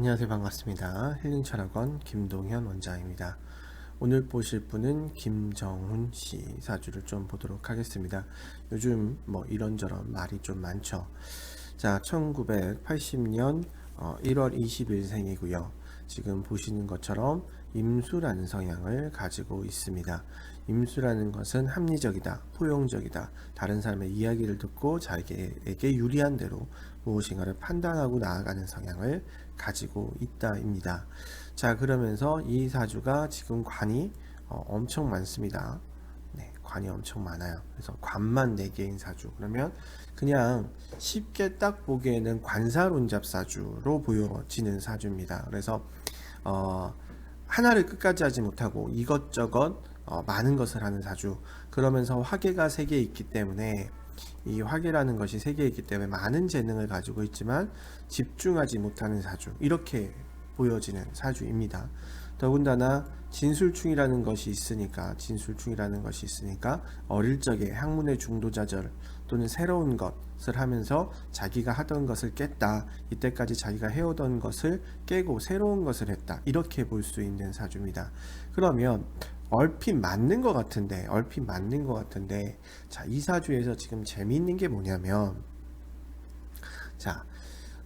네, 안녕하세요. 반갑습니다. 힐링철학원 김동현 원장입니다. 오늘 보실 분은 김정훈 씨 사주를 좀 보도록 하겠습니다. 요즘 뭐 이런저런 말이 좀 많죠. 자, 1980년 1월 20일 생이고요. 지금 보시는 것처럼 임수라는 성향을 가지고 있습니다. 임수라는 것은 합리적이다, 포용적이다, 다른 사람의 이야기를 듣고 자기에게 유리한 대로 무엇인가를 판단하고 나아가는 성향을 가지고 있다입니다. 자, 그러면서 이 사주가 지금 관이 어, 엄청 많습니다. 네, 관이 엄청 많아요. 그래서 관만 4개인 사주. 그러면 그냥 쉽게 딱 보기에는 관사론잡 사주로 보여지는 사주입니다. 그래서 어, 하나를 끝까지 하지 못하고 이것저것 어, 많은 것을 하는 사주. 그러면서 화계가 3개 있기 때문에 이 화계라는 것이 세개 있기 때문에 많은 재능을 가지고 있지만 집중하지 못하는 사주 이렇게 보여지는 사주입니다. 더군다나 진술충이라는 것이 있으니까 진술충이라는 것이 있으니까 어릴 적에 학문의 중도자절 또는 새로운 것을 하면서 자기가 하던 것을 깼다 이때까지 자기가 해오던 것을 깨고 새로운 것을 했다 이렇게 볼 수 있는 사주입니다. 그러면 얼핏 맞는 것 같은데 얼핏 맞는 것 같은데 자 이사주에서 지금 재미있는 게 뭐냐면 자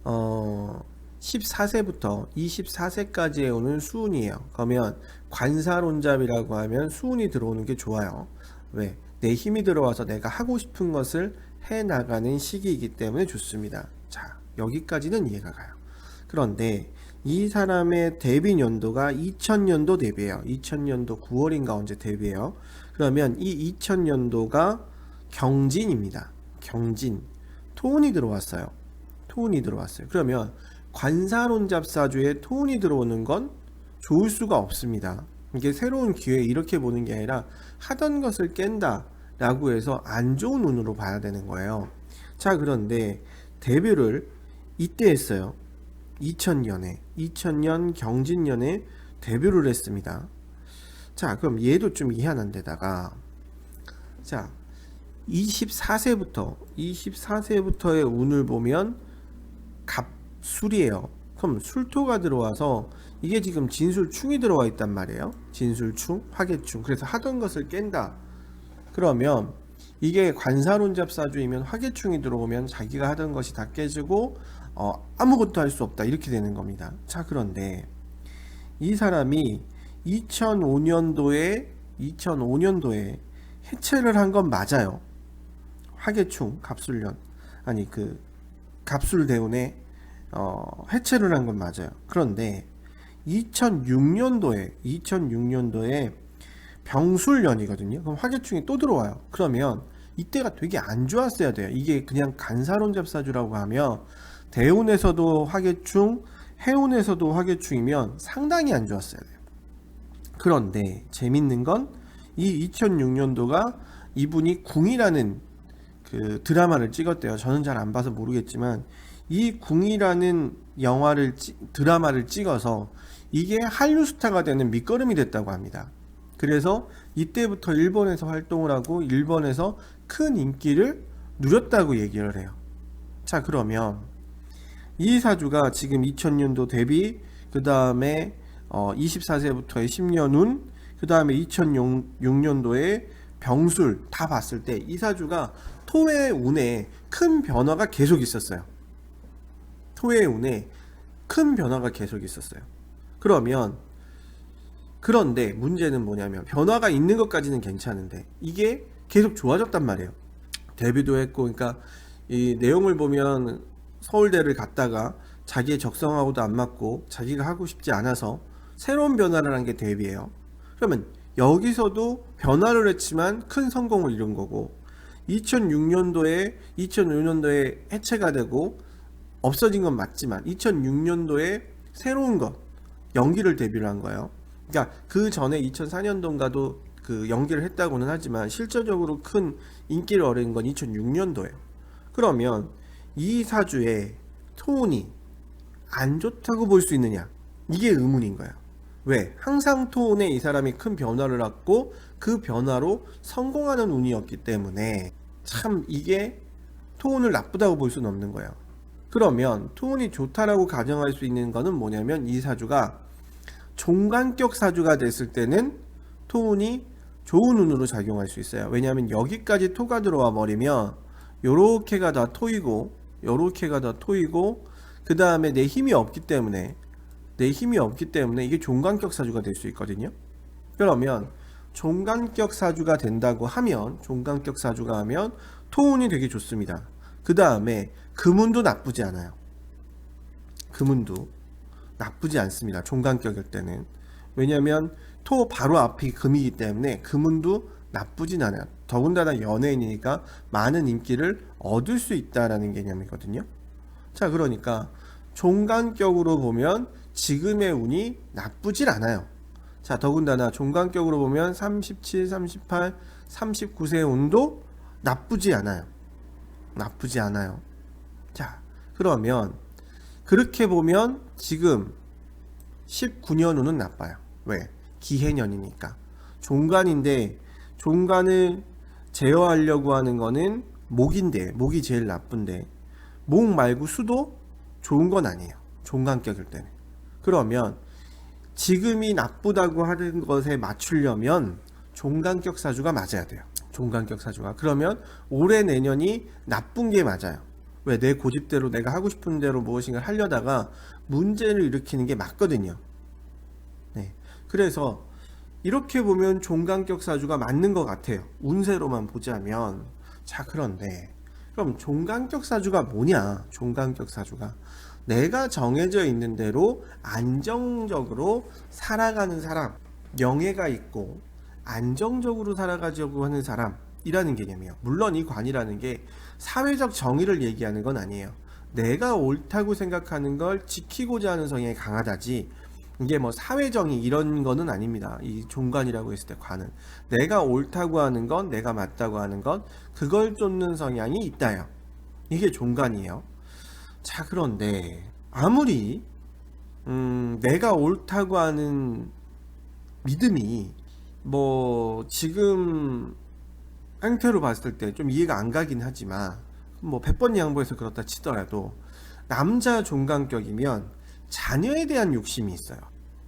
어. 14세부터 24세까지에 오는 수운이에요. 그러면 관사론잡이라고 하면 수운이 들어오는 게 좋아요. 왜? 내 힘이 들어와서 내가 하고 싶은 것을 해 나가는 시기이기 때문에 좋습니다. 자, 여기까지는 이해가 가요. 그런데 이 사람의 데뷔 연도가 2000년도 데뷔예요. 2000년도 9월인가 언제 데뷔해요. 그러면 이 2000년도가 경진입니다. 경진. 토운이 들어왔어요. 토운이 들어왔어요. 그러면 관사론 잡사주에 토운이 들어오는 건 좋을 수가 없습니다. 이게 새로운 기회 이렇게 보는 게 아니라 하던 것을 깬다 라고 해서 안 좋은 운으로 봐야 되는 거예요. 자, 그런데 데뷔를 이때 했어요. 2000년에 2000년 경진년에 데뷔를 했습니다. 자, 그럼 얘도 좀 이해하는 데다가 자, 24세부터 24세부터의 운을 보면 갑술이에요. 그럼 술토가 들어와서 이게 지금 진술충이 들어와 있단 말이에요. 진술충, 화계충. 그래서 하던 것을 깬다. 그러면 이게 관사론 잡사주이면 화계충이 들어오면 자기가 하던 것이 다 깨지고 어, 아무것도 할 수 없다 이렇게 되는 겁니다. 자 그런데 이 사람이 2005년도에 2005년도에 해체를 한 건 맞아요. 화계충 갑술년 아니 그 갑술대운에 어, 해체를 한 건 맞아요. 그런데 2006년도에 2006년도에 병술년이거든요. 그럼 화계충이 또 들어와요. 그러면 이때가 되게 안 좋았어야 돼요. 이게 그냥 간사론 잡사주라고 하면 대운에서도 화계충, 해운에서도 화계충이면 상당히 안 좋았어야 돼요. 그런데 재밌는 건 이 2006년도가 이분이 궁이라는 그 드라마를 찍었대요. 저는 잘 안 봐서 모르겠지만 이 궁이라는 영화를 찍- 드라마를 찍어서 이게 한류 스타가 되는 밑거름이 됐다고 합니다. 그래서 이때부터 일본에서 활동을 하고 일본에서 큰 인기를 누렸다고 얘기를 해요. 자, 그러면 이 사주가 지금 2000년도 데뷔, 그 다음에 어, 24세부터의 10년 운, 그 다음에 2006년도에 병술 다 봤을 때 이 사주가 토의 운에 큰 변화가 계속 있었어요. 토의 운에 큰 변화가 계속 있었어요. 그러면 그런데 문제는 뭐냐면 변화가 있는 것까지는 괜찮은데 이게 계속 좋아졌단 말이에요. 데뷔도 했고 그러니까 이 내용을 보면 서울대를 갔다가 자기의 적성하고도 안 맞고 자기가 하고 싶지 않아서 새로운 변화를 한게 데뷔예요. 그러면 여기서도 변화를 했지만 큰 성공을 이룬 거고 2006년도에 2005년도에 해체가 되고 없어진 건 맞지만 2006년도에 새로운 것 연기를 데뷔를 한 거예요. 그러니까 그 전에 2004년도인가도 그 연기를 했다고는 하지만 실질적으로 큰 인기를 얻은 건 2006년도예요. 그러면 이 사주의 톤이 안 좋다고 볼 수 있느냐? 이게 의문인 거예요. 왜? 항상 톤에 이 사람이 큰 변화를 갖고 그 변화로 성공하는 운이었기 때문에 참 이게 톤을 나쁘다고 볼 수는 없는 거예요. 그러면 토운이 좋다라고 가정할 수 있는 거는 뭐냐면 이 사주가 종간격 사주가 됐을 때는 토운이 좋은 운으로 작용할 수 있어요. 왜냐하면 여기까지 토가 들어와 버리면 요렇게가 다 토이고 요렇게가 다 토이고 그 다음에 내 힘이 없기 때문에 내 힘이 없기 때문에 이게 종간격 사주가 될 수 있거든요. 그러면 종간격 사주가 된다고 하면 종간격 사주가 하면 토운이 되게 좋습니다. 그 다음에 금운도 나쁘지 않아요. 금운도 나쁘지 않습니다. 종간격일 때는 왜냐하면 토 바로 앞이 금이기 때문에 금운도 나쁘진 않아요. 더군다나 연예인이니까 많은 인기를 얻을 수 있다라는 개념이거든요. 자, 그러니까 종간격으로 보면 지금의 운이 나쁘질 않아요. 자, 더군다나 종간격으로 보면 37, 38, 39세의 운도 나쁘지 않아요. 나쁘지 않아요. 자, 그러면 그렇게 보면 지금 19년 운은 나빠요. 왜? 기해년이니까. 종간인데 종간을 제어하려고 하는 거는 목인데 목이 제일 나쁜데 목 말고 수도 좋은 건 아니에요. 종간격일 때는. 그러면 지금이 나쁘다고 하는 것에 맞추려면 종간격 사주가 맞아야 돼요. 종간격 사주가. 그러면 올해 내년이 나쁜 게 맞아요. 왜 내 고집대로 내가 하고 싶은 대로 무엇인가 하려다가 문제를 일으키는 게 맞거든요. 네. 그래서 이렇게 보면 종간격 사주가 맞는 것 같아요. 운세로만 보자면. 자, 그런데 그럼 종간격 사주가 뭐냐? 종간격 사주가 내가 정해져 있는 대로 안정적으로 살아가는 사람, 명예가 있고 안정적으로 살아가려고 하는 사람이라는 개념이에요. 물론 이 관이라는 게 사회적 정의를 얘기하는 건 아니에요. 내가 옳다고 생각하는 걸 지키고자 하는 성향이 강하다지 이게 뭐 사회정의 이런 거는 아닙니다. 이 종관이라고 했을 때 관은 내가 옳다고 하는 건 내가 맞다고 하는 건 그걸 쫓는 성향이 있다요. 이게 종관이에요. 자 그런데 아무리 음, 내가 옳다고 하는 믿음이 뭐 지금 형태로 봤을 때 좀 이해가 안 가긴 하지만 뭐 100번 양보해서 그렇다 치더라도 남자 종강격이면 자녀에 대한 욕심이 있어요.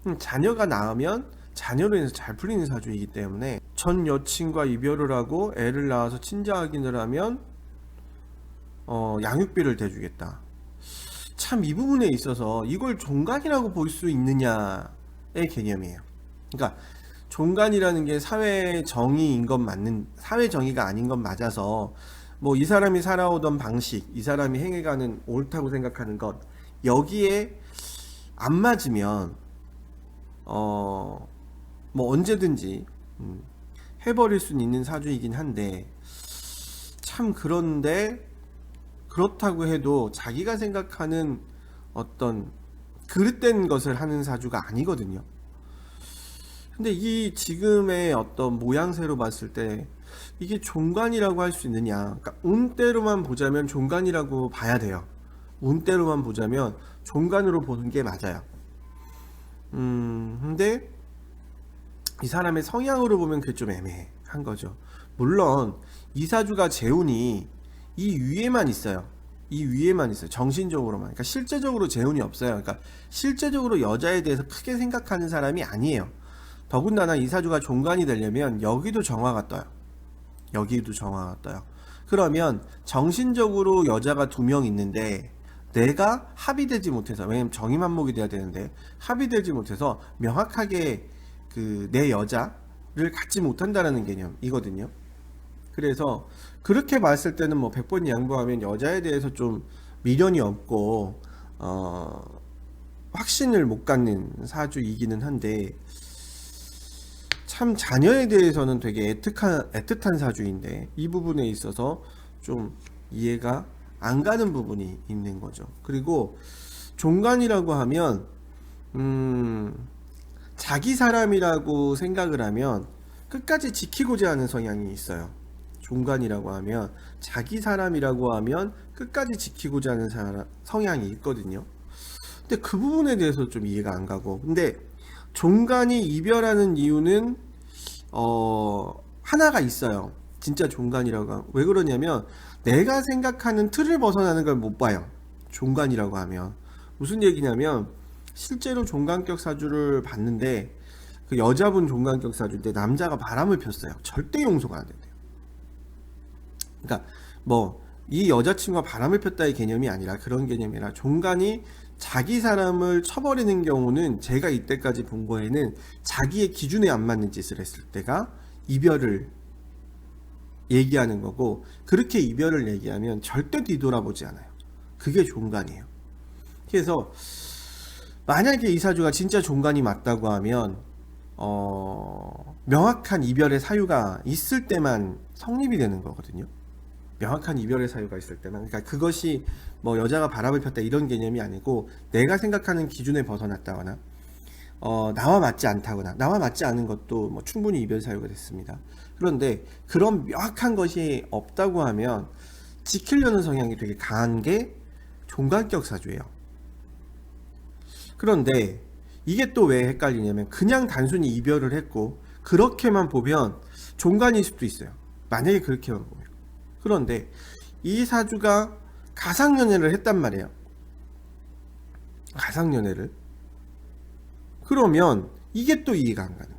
음, 자녀가 낳으면 자녀로 인해서 잘 풀리는 사주이기 때문에 전 여친과 이별을 하고 애를 낳아서 친자 확인을 하면 어, 양육비를 대주겠다. 참 이 부분에 있어서 이걸 종간이라고 볼 수 있느냐의 개념이에요. 그러니까 종간이라는 게 사회 정의인 건 맞는 사회 정의가 아닌 건 맞아서 뭐 이 사람이 살아오던 방식, 이 사람이 행해가는 옳다고 생각하는 것 여기에 안 맞으면 어 뭐 언제든지 음, 해버릴 수는 있는 사주이긴 한데 참 그런데 그렇다고 해도 자기가 생각하는 어떤 그릇된 것을 하는 사주가 아니거든요. 근데 이 지금의 어떤 모양새로 봤을 때 이게 종간이라고 할 수 있느냐? 그러니까 운대로만 보자면 종간이라고 봐야 돼요. 운대로만 보자면 종간으로 보는 게 맞아요. 음, 근데 이 사람의 성향으로 보면 그게 좀 애매한 거죠. 물론 이사주가 재운이 이 위에만 있어요. 이 위에만 있어요. 정신적으로만. 그러니까 실제적으로 재운이 없어요. 그러니까 실제적으로 여자에 대해서 크게 생각하는 사람이 아니에요. 더군다나 이 사주가 종간이 되려면 여기도 정화가 떠요. 여기도 정화가 떠요. 그러면 정신적으로 여자가 두 명 있는데 내가 합의되지 못해서 왜냐면 정의만목이 돼야 되는데 합의되지 못해서 명확하게 그 내 여자를 갖지 못한다라는 개념이거든요. 그래서 그렇게 봤을 때는 뭐 100번 양보하면 여자에 대해서 좀 미련이 없고 어 확신을 못 갖는 사주이기는 한데 참 자녀에 대해서는 되게 애틋한 애틋한 사주인데 이 부분에 있어서 좀 이해가 안 가는 부분이 있는 거죠. 그리고 종간이라고 하면 음 자기 사람이라고 생각을 하면 끝까지 지키고자 하는 성향이 있어요. 종간이라고 하면 자기 사람이라고 하면 끝까지 지키고자 하는 사람, 성향이 있거든요. 근데 그 부분에 대해서 좀 이해가 안 가고 근데 종간이 이별하는 이유는 어 하나가 있어요. 진짜 종간이라고 왜 그러냐면 내가 생각하는 틀을 벗어나는 걸 못 봐요. 종간이라고 하면 무슨 얘기냐면 실제로 종간격 사주를 봤는데 그 여자분 종간격 사주인데 남자가 바람을 폈어요. 절대 용서가 안 된대요. 그러니까 뭐 이 여자친구가 바람을 폈다의 개념이 아니라 그런 개념이 아니라 종간이 자기 사람을 쳐버리는 경우는 제가 이때까지 본 거에는 자기의 기준에 안 맞는 짓을 했을 때가 이별을 얘기하는 거고 그렇게 이별을 얘기하면 절대 뒤돌아보지 않아요. 그게 종간이에요. 그래서 만약에 이 사주가 진짜 종간이 맞다고 하면 어, 명확한 이별의 사유가 있을 때만 성립이 되는 거거든요. 명확한 이별의 사유가 있을 때만 그러니까 그것이 뭐 여자가 바람을 폈다 이런 개념이 아니고 내가 생각하는 기준에 벗어났다거나 어, 나와 맞지 않다거나 나와 맞지 않은 것도 뭐 충분히 이별 사유가 됐습니다. 그런데 그런 명확한 것이 없다고 하면 지키려는 성향이 되게 강한 게 종간격 사주예요. 그런데 이게 또 왜 헷갈리냐면 그냥 단순히 이별을 했고 그렇게만 보면 종간일 수도 있어요. 만약에 그렇게만 보면. 그런데 이 사주가 가상연애를 했단 말이에요. 가상연애를. 그러면 이게 또 이해가 안 가는 거예요.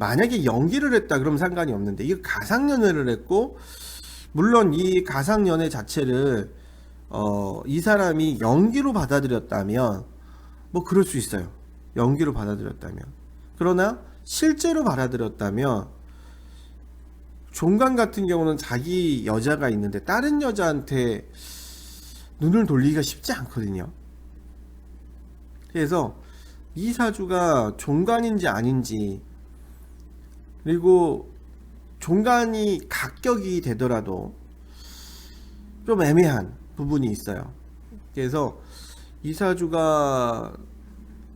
만약에 연기를 했다 그러면 상관이 없는데 이거 가상연애를 했고 물론 이 가상연애 자체를 어, 이 사람이 연기로 받아들였다면 뭐 그럴 수 있어요. 연기로 받아들였다면. 그러나 실제로 받아들였다면 종간 같은 경우는 자기 여자가 있는데 다른 여자한테 눈을 돌리기가 쉽지 않거든요. 그래서 이 사주가 종간인지 아닌지 그리고 종간이 각격이 되더라도 좀 애매한 부분이 있어요. 그래서 이 사주가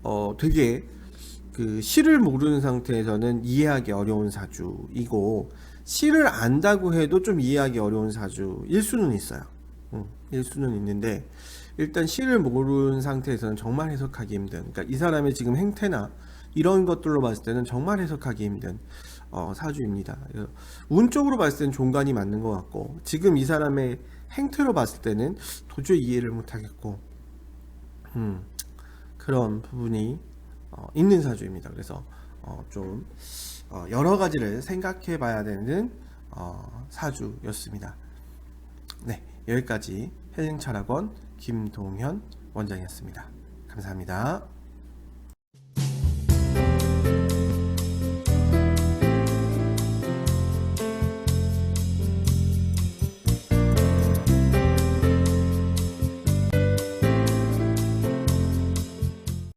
어 되게 그 시를 모르는 상태에서는 이해하기 어려운 사주이고 시를 안다고 해도 좀 이해하기 어려운 사주일 수는 있어요. 음, 일 수는 있는데 일단 시를 모르는 상태에서는 정말 해석하기 힘든. 그러니까 이 사람의 지금 행태나 이런 것들로 봤을 때는 정말 해석하기 힘든 어, 사주입니다. 그래서 운 쪽으로 봤을 때는 종간이 맞는 것 같고 지금 이 사람의 행태로 봤을 때는 도저히 이해를 못하겠고 음, 그런 부분이 어, 있는 사주입니다. 그래서 어, 좀 어, 여러 가지를 생각해 봐야 되는 어, 사주였습니다. 네, 여기까지 헬링 철학원 김동현 원장이었습니다. 감사합니다.